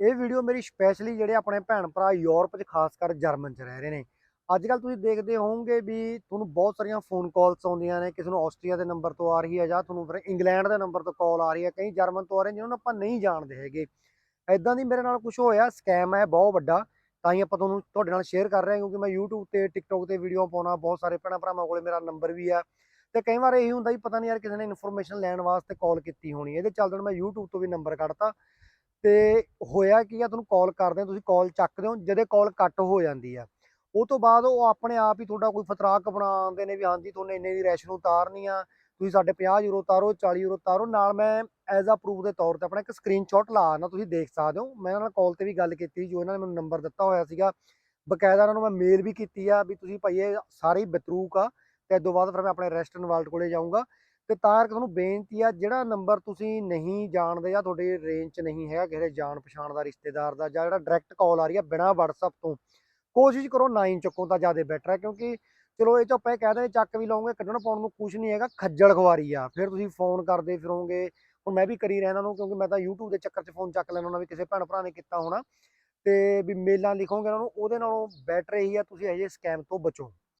ਇਹ ਵੀਡੀਓ ਮੇਰੀ ਸਪੈਸ਼ਲੀ ਜਿਹੜੇ ਆਪਣੇ ਭੈਣ ਭਰਾ ਯੂਰਪ 'ਚ, ਖਾਸ ਕਰ ਜਰਮਨ 'ਚ ਰਹਿ ਰਹੇ ਨੇ। ਅੱਜ ਕੱਲ ਤੁਸੀਂ ਦੇਖਦੇ ਹੋਵੋਗੇ ਵੀ ਤੁਹਾਨੂੰ ਬਹੁਤ ਸਾਰੀਆਂ ਫੋਨ ਕਾਲਸ ਆਉਂਦੀਆਂ ਨੇ, ਕਿਸੇ ਨੂੰ ਆਸਟਰੀਆ ਦੇ ਨੰਬਰ ਤੋਂ ਆ ਰਹੀ ਹੈ ਜਾਂ ਤੁਹਾਨੂੰ ਫਿਰ ਇੰਗਲੈਂਡ ਦੇ ਨੰਬਰ ਤੋਂ ਕਾਲ ਆ ਰਹੀ ਹੈ, ਕਈ ਜਰਮਨ ਤੋਂ ਆ ਰਹੇ ਜਿਹਨਾਂ ਨੂੰ ਆਪਾਂ ਨਹੀਂ ਜਾਣਦੇ ਹੈਗੇ। ਐਦਾਂ ਦੀ ਮੇਰੇ ਨਾਲ ਕੁਝ ਹੋਇਆ ਸਕੈਮ ਹੈ, ਬਹੁਤ ਵੱਡਾ। ਤਾਂ ਹੀ ਆਪਾਂ ਤੁਹਾਨੂੰ ਤੁਹਾਡੇ ਨਾਲ ਸ਼ੇਅਰ ਕਰ ਰਹੇ ਹਾਂ, ਕਿਉਂਕਿ ਮੈਂ YouTube ਤੇ, TikTok ਤੇ ਵੀਡੀਓ ਪਾਉਣਾ, ਬਹੁਤ ਸਾਰੇ ਭੈਣਾਂ ਭਰਾਵਾਂ ਕੋਲੇ ਮੇਰਾ ਨੰਬਰ ਵੀ ਆ। ਤੇ ਕਈ ਵਾਰ ਇਹੀ ਹੁੰਦਾ ਵੀ ਪਤਾ ਨਹੀਂ ਯਾਰ ਕਿਸੇ ਨੇ ਇਨਫੋਰਮੇਸ਼ਨ ਲੈਣ ਵਾਸਤੇ ਕਾਲ ਕੀਤੀ ਹੋਣੀ ਇਹਦੇ ਚੱਲਦੇ ਮੈਂ YouTube ਤੋਂ ਵੀ ਨੰਬਰ ਕੱਢਤਾ। ਤੇ ਹੋਇਆ ਕੀ ਆ, ਤੁਹਾਨੂੰ ਕਾਲ ਕਰਦੇ ਆ, ਤੁਸੀਂ ਕਾਲ ਚੱਕਦੇ ਹੋ ਜਦੇ ਕਾਲ ਕੱਟ ਹੋ ਜਾਂਦੀ ਆ। ਉਹ ਤੋਂ ਬਾਅਦ ਉਹ ਆਪਣੇ ਆਪ ਹੀ ਤੁਹਾਡਾ ਕੋਈ ਫਤਰਾਕ ਬਣਾਉਂਦੇ ਨੇ ਵੀ ਹਾਂਜੀ, ਤੁਹਾਨੂੰ ਇੰਨੇ ਦੀ ਰੈਸ਼ਨ ਉਤਾਰਨੀ ਆ, ਤੁਸੀਂ ਸਾਡੇ 50 ਯੂਰੋ ਉਤਾਰੋ 40 ਯੂਰੋ ਤਾਰੋ ਨਾਲ ਮੈਂ ਐਜ਼ ਆ ਪ੍ਰੂਫ ਦੇ ਤੌਰ ਤੇ ਆਪਣਾ ਇੱਕ ਸਕਰੀਨਸ਼ਾਟ ਲਾ ਨਾ ਤੁਸੀਂ ਦੇਖ ਸਕਦੇ ਹੋ। ਮੈਂ ਇਹਨਾਂ ਨਾਲ ਕਾਲ ਤੇ ਵੀ ਗੱਲ ਕੀਤੀ, ਜੋ ਇਹਨਾਂ ਨੇ ਮੈਨੂੰ ਨੰਬਰ ਦਿੱਤਾ ਹੋਇਆ ਸੀਗਾ। ਬਕਾਇਦਾ ਇਹਨਾਂ ਨੂੰ ਮੈਂ ਮੇਲ ਵੀ ਕੀਤੀ ਆ, ਵੀ ਤੁਸੀਂ ਭਾਈ ਇਹ ਸਾਰੇ ਹੀ ਬਤਰੂਕ ਆ, ਤੇ ਇਸ ਤੋਂ ਬਾਅਦ ਫਿਰ ਮੈਂ ਆਪਣੇ ਰੈਸਟਰਨ ਵਾਲਟ ਕੋਲੇ ਜਾਊਂਗਾ। ਤੇ ਤਾਂ ਕਰਕੇ ਤੁਹਾਨੂੰ ਬੇਨਤੀ ਆ, ਜਿਹੜਾ ਨੰਬਰ ਤੁਸੀਂ ਨਹੀਂ ਜਾਣਦੇ ਜਾਂ ਤੁਹਾਡੇ ਰੇਂਜ 'ਚ ਨਹੀਂ ਹੈਗਾ ਕਿਸੇ ਜਾਣ ਪਛਾਣ ਦਾ, ਰਿਸ਼ਤੇਦਾਰ ਦਾ ਜਾਂ ਜਿਹੜਾ ਡਾਇਰੈਕਟ ਕਾਲ ਆ ਰਹੀ ਆ ਬਿਨਾਂ WhatsApp ਤੋਂ, ਕੋਸ਼ਿਸ਼ ਕਰੋ 9 ਚੱਕੋ ਤਾਂ ਜ਼ਿਆਦਾ ਬੈਟਰ ਹੈ ਕਿਉਂਕਿ ਚਲੋ ਇਹ ਚ ਆਪਾਂ ਇਹ ਕਹਿ ਦਿੰਦੇ ਚੱਕ ਵੀ ਲਓਗੇ, ਕੱਢਣ ਪਾਉਣ ਨੂੰ ਕੁਝ ਨਹੀਂ ਹੈਗਾ, ਖੱਜਲ ਖਵਾਰੀ ਆ, ਫਿਰ ਤੁਸੀਂ ਫੋਨ ਕਰਦੇ ਫਿਰੋਗੇ, ਹੁਣ ਮੈਂ ਵੀ ਕਰੀ ਰਿਹਾ ਇਹਨਾਂ ਨੂੰ, ਕਿਉਂਕਿ ਮੈਂ ਤਾਂ YouTube ਦੇ ਚੱਕਰ 'ਚ ਫੋਨ ਚੱਕ ਲੈਣਾ ਹੁੰਦਾ ਵੀ ਕਿਸੇ ਭੈਣ ਭਰਾ ਨੇ ਕੀਤਾ ਹੋਣਾ, ਤੇ ਵੀ ਮੇਲਾਂ ਲਿਖੋਗੇ ਇਹਨਾਂ ਨੂੰ, ਉਹਦੇ ਨਾਲੋਂ ਬੈਟਰ ਇਹੀ ਆ, ਤੁਸੀਂ ਇਹੋ ਜਿਹੇ ਸਕੈਮ ਤੋਂ ਬਚੋ।